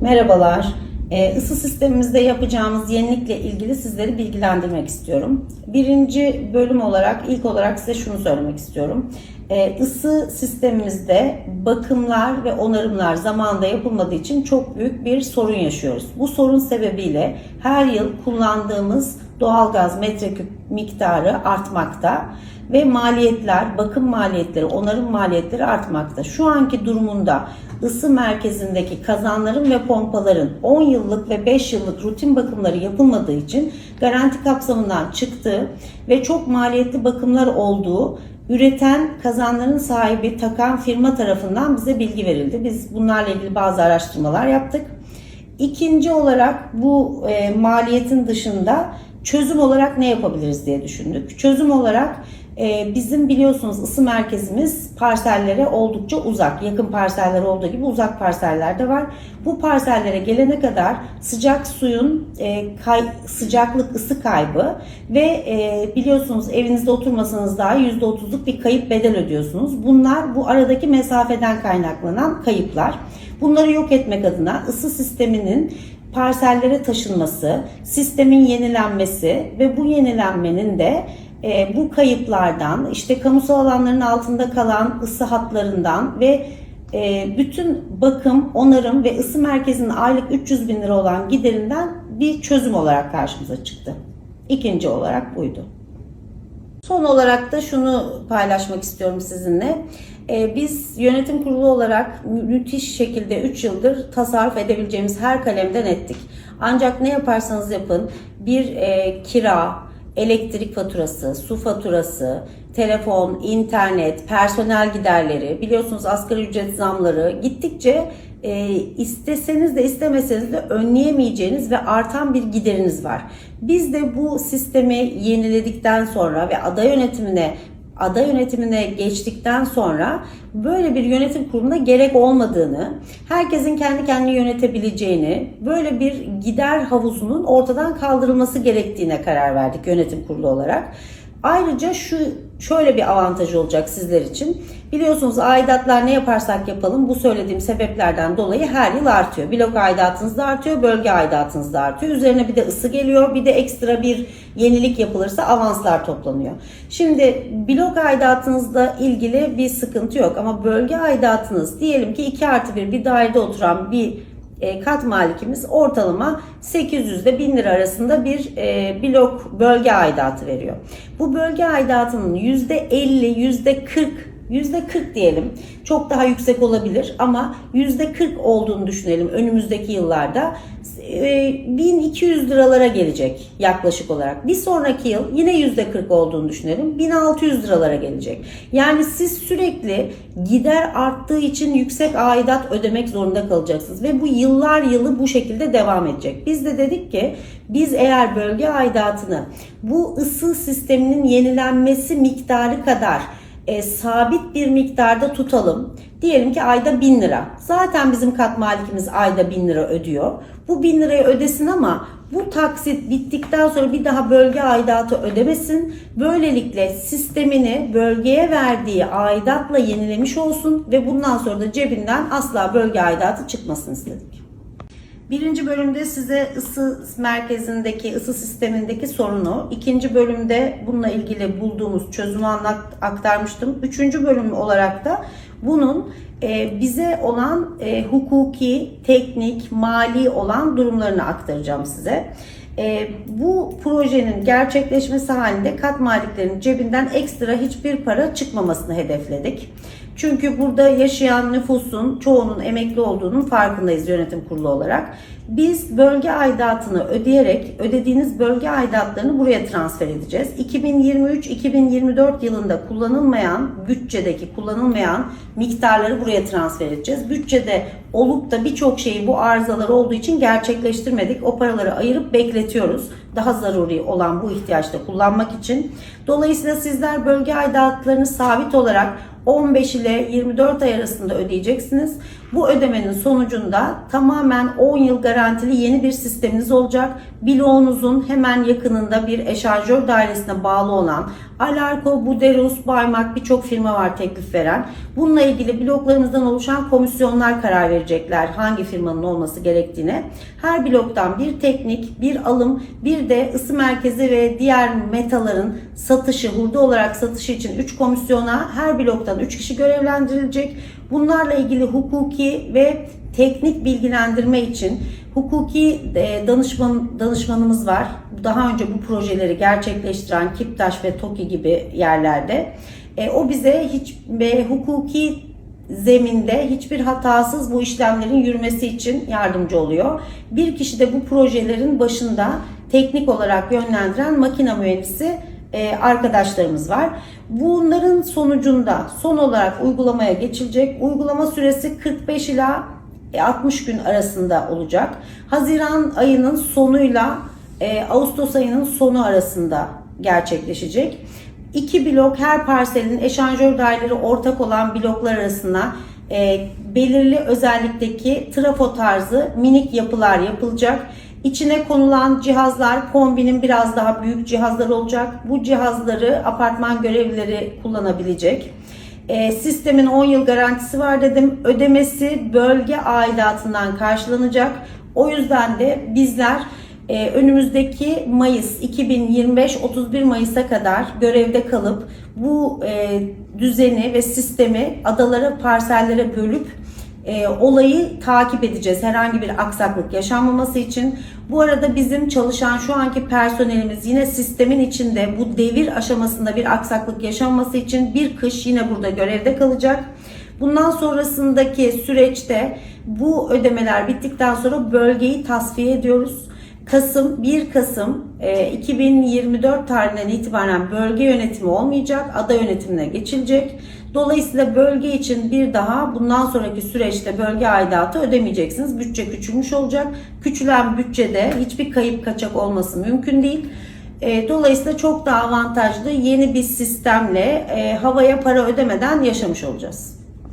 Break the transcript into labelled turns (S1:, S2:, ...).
S1: Merhabalar. Ee, Isı sistemimizde yapacağımız yenilikle ilgili sizleri bilgilendirmek istiyorum. Birinci bölüm olarak ilk olarak size şunu söylemek istiyorum. Ee, Isı sistemimizde bakımlar ve onarımlar zamanında yapılmadığı için çok büyük bir sorun yaşıyoruz. Bu sorun sebebiyle her yıl kullandığımız doğalgaz metreküp miktarı artmakta ve maliyetler, bakım maliyetleri, onarım maliyetleri artmakta. Şu anki durumunda ısı merkezindeki kazanların ve pompaların 10 yıllık ve 5 yıllık rutin bakımları yapılmadığı için garanti kapsamından çıktığı ve çok maliyetli bakımlar olduğu üreten kazanların sahibi takan firma tarafından bize bilgi verildi. Biz bunlarla ilgili bazı araştırmalar yaptık. İkinci olarak bu e, maliyetin dışında çözüm olarak ne yapabiliriz diye düşündük. Çözüm olarak e, bizim biliyorsunuz ısı merkezimiz parsellere oldukça uzak. Yakın parseller olduğu gibi uzak parseller de var. Bu parsellere gelene kadar sıcak suyun e, kay, sıcaklık ısı kaybı ve e, biliyorsunuz evinizde oturmasanız daha %30'luk bir kayıp bedel ödüyorsunuz. Bunlar bu aradaki mesafeden kaynaklanan kayıplar. Bunları yok etmek adına ısı sisteminin parsellere taşınması, sistemin yenilenmesi ve bu yenilenmenin de e, bu kayıplardan, işte kamusal alanların altında kalan ısı hatlarından ve e, bütün bakım, onarım ve ısı merkezinin aylık 300 bin lira olan giderinden bir çözüm olarak karşımıza çıktı. İkinci olarak buydu. Son olarak da şunu paylaşmak istiyorum sizinle. Ee, biz yönetim kurulu olarak mü- müthiş şekilde 3 yıldır tasarruf edebileceğimiz her kalemden ettik. Ancak ne yaparsanız yapın bir e, kira, elektrik faturası, su faturası, telefon, internet, personel giderleri, biliyorsunuz asgari ücret zamları gittikçe e, isteseniz de istemeseniz de önleyemeyeceğiniz ve artan bir gideriniz var. Biz de bu sistemi yeniledikten sonra ve ada yönetimine ada yönetimine geçtikten sonra böyle bir yönetim kuruluna gerek olmadığını, herkesin kendi kendini yönetebileceğini, böyle bir gider havuzunun ortadan kaldırılması gerektiğine karar verdik yönetim kurulu olarak. Ayrıca şu şöyle bir avantajı olacak sizler için. Biliyorsunuz aidatlar ne yaparsak yapalım bu söylediğim sebeplerden dolayı her yıl artıyor. Blok aidatınız da artıyor, bölge aidatınız da artıyor. Üzerine bir de ısı geliyor. Bir de ekstra bir yenilik yapılırsa avanslar toplanıyor. Şimdi blok aidatınızla ilgili bir sıkıntı yok ama bölge aidatınız diyelim ki 2 artı 1 bir dairede oturan bir e, kat malikimiz ortalama 800 ile 1000 lira arasında bir e, blok bölge aidatı veriyor. Bu bölge aidatının %50, %40 %40 diyelim. Çok daha yüksek olabilir ama %40 olduğunu düşünelim önümüzdeki yıllarda. E, 1200 liralara gelecek yaklaşık olarak. Bir sonraki yıl yine %40 olduğunu düşünelim. 1600 liralara gelecek. Yani siz sürekli gider arttığı için yüksek aidat ödemek zorunda kalacaksınız ve bu yıllar yılı bu şekilde devam edecek. Biz de dedik ki biz eğer bölge aidatını bu ısı sisteminin yenilenmesi miktarı kadar e, sabit bir miktarda tutalım. Diyelim ki ayda 1000 lira. Zaten bizim kat malikimiz ayda 1000 lira ödüyor. Bu 1000 lirayı ödesin ama bu taksit bittikten sonra bir daha bölge aidatı ödemesin. Böylelikle sistemini bölgeye verdiği aidatla yenilemiş olsun ve bundan sonra da cebinden asla bölge aidatı çıkmasın istedik. Birinci bölümde size ısı merkezindeki, ısı sistemindeki sorunu, ikinci bölümde bununla ilgili bulduğumuz çözümü aktarmıştım. Üçüncü bölüm olarak da bunun e, bize olan e, hukuki, teknik, mali olan durumlarını aktaracağım size. E, bu projenin gerçekleşmesi halinde kat maliklerinin cebinden ekstra hiçbir para çıkmamasını hedefledik. Çünkü burada yaşayan nüfusun çoğunun emekli olduğunun farkındayız yönetim kurulu olarak. Biz bölge aidatını ödeyerek ödediğiniz bölge aidatlarını buraya transfer edeceğiz. 2023-2024 yılında kullanılmayan bütçedeki kullanılmayan miktarları buraya transfer edeceğiz. Bütçede olup da birçok şeyi bu arızalar olduğu için gerçekleştirmedik. O paraları ayırıp bekletiyoruz. Daha zaruri olan bu ihtiyaçta kullanmak için. Dolayısıyla sizler bölge aidatlarını sabit olarak 15 ile 24 ay arasında ödeyeceksiniz. Bu ödemenin sonucunda tamamen 10 yıl garantili yeni bir sisteminiz olacak. Bloğunuzun hemen yakınında bir eşarjör dairesine bağlı olan Alarko, Buderus, Baymak birçok firma var teklif veren. Bununla ilgili bloklarımızdan oluşan komisyonlar karar verecekler hangi firmanın olması gerektiğine. Her bloktan bir teknik, bir alım, bir de ısı merkezi ve diğer metaların satışı, hurda olarak satışı için 3 komisyona her bloktan 3 kişi görevlendirilecek. Bunlarla ilgili hukuki ve teknik bilgilendirme için hukuki e, danışman danışmanımız var. Daha önce bu projeleri gerçekleştiren Kiptaş ve TOKİ gibi yerlerde. E, o bize hiç ve hukuki zeminde hiçbir hatasız bu işlemlerin yürümesi için yardımcı oluyor. Bir kişi de bu projelerin başında teknik olarak yönlendiren makine mühendisi e, arkadaşlarımız var. Bunların sonucunda son olarak uygulamaya geçilecek. Uygulama süresi 45 ila 60 gün arasında olacak. Haziran ayının sonuyla e, Ağustos ayının sonu arasında gerçekleşecek. İki blok her parselin eşanjör daireleri ortak olan bloklar arasına e, belirli özellikteki trafo tarzı minik yapılar yapılacak. İçine konulan cihazlar kombinin biraz daha büyük cihazlar olacak. Bu cihazları apartman görevlileri kullanabilecek. E, sistemin 10 yıl garantisi var dedim. Ödemesi bölge aidatından karşılanacak. O yüzden de bizler e, önümüzdeki Mayıs 2025 31 Mayıs'a kadar görevde kalıp bu e, düzeni ve sistemi adalara, parsellere bölüp e, olayı takip edeceğiz. Herhangi bir aksaklık yaşanmaması için. Bu arada bizim çalışan şu anki personelimiz yine sistemin içinde bu devir aşamasında bir aksaklık yaşanması için bir kış yine burada görevde kalacak. Bundan sonrasındaki süreçte bu ödemeler bittikten sonra bölgeyi tasfiye ediyoruz. Kasım 1 Kasım e, 2024 tarihinden itibaren bölge yönetimi olmayacak, ada yönetimine geçilecek. Dolayısıyla bölge için bir daha bundan sonraki süreçte bölge aidatı ödemeyeceksiniz. Bütçe küçülmüş olacak. Küçülen bütçede hiçbir kayıp kaçak olması mümkün değil. E, dolayısıyla çok daha avantajlı yeni bir sistemle e, havaya para ödemeden yaşamış olacağız.